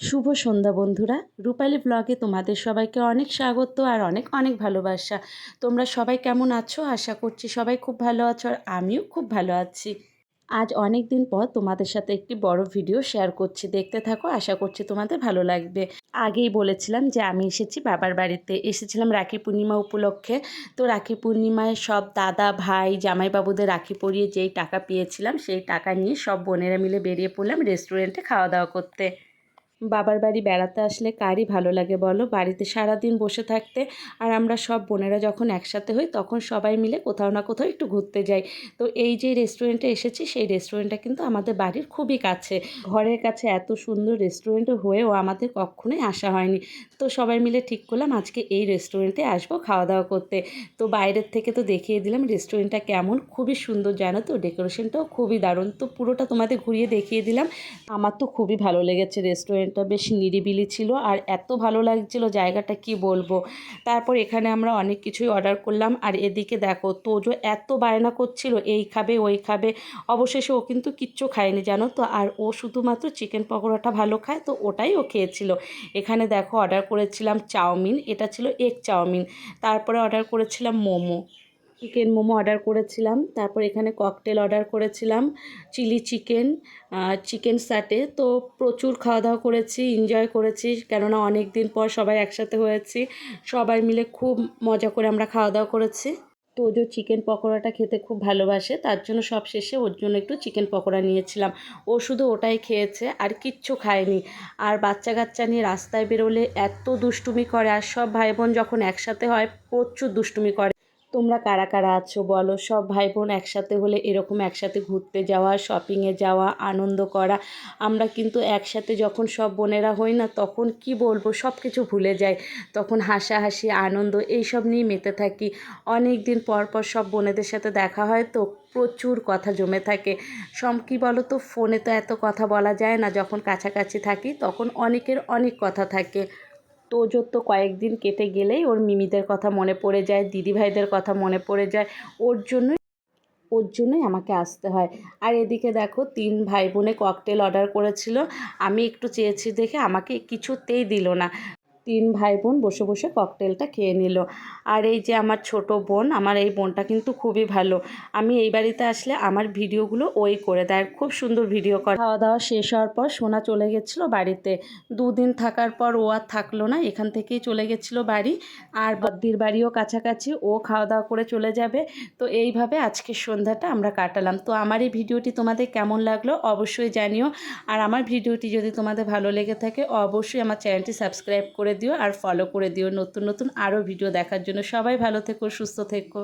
শুভ সন্ধ্যা বন্ধুরা। রূপালী ব্লগে তোমাদের সবাইকে অনেক স্বাগত আর অনেক অনেক ভালোবাসা। তোমরা সবাই কেমন আছো? আশা করছি সবাই খুব ভালো আছো আর আমিও খুব ভালো আছি। আজ অনেক দিন পর তোমাদের সাথে একটি বড় ভিডিও শেয়ার করছি। দেখতে থাকো, আশা করছি তোমাদের ভালো লাগবে। আগেই বলেছিলাম যে আমি এসেছি বাবার বাড়িতে। এসেছিলাম রাখি পূর্ণিমা উপলক্ষে। তো রাখি পূর্ণিমায় সব দাদা, ভাই, জামাইবাবুদের রাখি পরিয়ে যেই টাকা পেয়েছিলাম, সেই টাকা নিয়ে সব বোনেরা মিলে বেরিয়ে পড়লাম রেস্টুরেন্টে খাওয়া দাওয়া করতে। বাবার বাড়ি বেড়াতে আসলে কারই ভালো লাগে বলো? বাড়িতে সারা দিন বসে থাকতে আর আমরা সব বোনেরা যখন একসাথে হই তখন সবাই মিলে কোথাও না কোথাও একটু ঘুরতে যাই। তো এই যে রেস্টুরেন্টে এসেছি সেই রেস্টুরেন্টটা কিন্তু আমাদের বাড়ির খুবই কাছে। ঘরের কাছে এত সুন্দর রেস্টুরেন্ট হয়েও আমাদের কখনোই আসা হয়নি। তো সবাই মিলে ঠিক করলাম আজকে এই রেস্টুরেন্টে আসব খাওয়া দাওয়া করতে। তো বাইরের থেকে তো দেখিয়ে দিলাম রেস্টুরেন্টটা কেমন? খুবই সুন্দর জানো তো? ডেকোরেশনটাও খুবই দারুণ। তো পুরোটা তোমাদের ঘুরিয়ে দেখিয়ে দিলাম। আমার তো খুবই ভালো লেগেছে রেস্টুরেন্ট রেস্টুরেন্টটা বেশ নিরিবিলি ছিল আর এত ভালো লাগছিল জায়গাটা কি বলব। তারপর এখানে আমরা অনেক কিছুই অর্ডার করলাম আর এদিকে দেখো তোজো এত বায়না করছিল, এই খাবে, ওই খাবে। অবশেষে ও কিন্তু কিচ্ছু খায়নি জানো তো? আর ও শুধুমাত্র চিকেন পকোড়াটা ভালো খায়, তো ওটাই ও খেয়েছিল। এখানে দেখো অর্ডার করেছিলাম চাউমিন, এটা ছিল এগ চাউমিন। তারপরে অর্ডার করেছিলাম মোমো। চিকেন মোমো অর্ডার করেছিলাম। তারপর এখানে ককটেল অর্ডার করেছিলাম। চিলি চিকেন চিকেন স্যাটে তো প্রচুর খাওয়া দাওয়া করেছি এনজয় করেছি। কেননা অনেক দিন পর সবাই একসাথে হয়েছি। সবাই মিলে খুব মজা করে আমরা খাওয়া দাওয়া করেছি। তো যে চিকেন পকোড়াটা খেতে খুব ভালোবাসে। তার জন্য সব শেষে ওর জন্য একটু চিকেন পকোড়া নিয়েছিলাম। ও শুধু ওটাই খেয়েছে, আর কিচ্ছু খায়নি। আর বাচ্চা কাচ্চা নিয়ে রাস্তায় বেরোলে এত দুষ্টুমি করে, আর সব ভাই বোন যখন একসাথে হয়, প্রচুর দুষ্টুমি করে। তোমরা কারা কারা আছো বলো? সব ভাই বোন একসাথে হলে এরকম একসাথে ঘুরতে যাওয়া শপিংয়ে যাওয়া, আনন্দ করা, আমরা কিন্তু একসাথে যখন সব বোনেরা হই না, তখন কি বলব? সব কিছু ভুলে যাই। তখন হাসাহাসি, আনন্দ এইসব নিয়ে মেতে থাকি। অনেক দিন পর পর সব বোনেদের সাথে দেখা হয় তো প্রচুর কথা জমে থাকে। সব কী বলো তো? ফোনে তো এত কথা বলা যায় না। যখন কাছাকাছি থাকি, তখন অনেকের অনেক কথা থাকে। তোজোর তো কয়েকদিন কেটে গেলেই ওর মিমিদের কথা মনে পড়ে যায়, দিদিভাইদের কথা মনে পড়ে যায়। ওর জন্যই ওর জন্যই আমাকে আসতে হয়। আর এদিকে দেখো, তিন ভাই বোনে ককটেল অর্ডার করেছিল। আমি একটু চেয়েছি দেখে আমাকে কিছুতেই দিল না। তিন ভাই বোন বসে বসে ককটেলটা খেয়ে নিল। আর এই যে আমার ছোট বোন, আমার এই বোনটা কিন্তু খুবই ভালো। আমি এই বাড়িতে আসলে আমার ভিডিওগুলো ওই করে দেয়। খুব সুন্দর ভিডিও করে। খাওয়া দাওয়া শেষ হওয়ার পর সোনা চলে গেছিল বাড়িতে। দুদিন থাকার পর ও আর থাকল না, এখান থেকেই চলে গেছিল বাড়ি। আর বদ্দির বাড়িও কাছাকাছি, ও খাওয়া দাওয়া করে চলে যাবে। তো এইভাবে আজকের সন্ধ্যাটা আমরা কাটালাম। তো আমার এই ভিডিওটি তোমাদের কেমন লাগল অবশ্যই জানিও। আর আমার ভিডিওটি যদি তোমাদের ভালো লেগে থাকে, অবশ্যই আমার চ্যানেলটি সাবস্ক্রাইব করে দিও আর ফলো করে দিও। নতুন নতুন আরও ভিডিও দেখার জন্য সবাই ভালো থেকো, সুস্থ থেকো।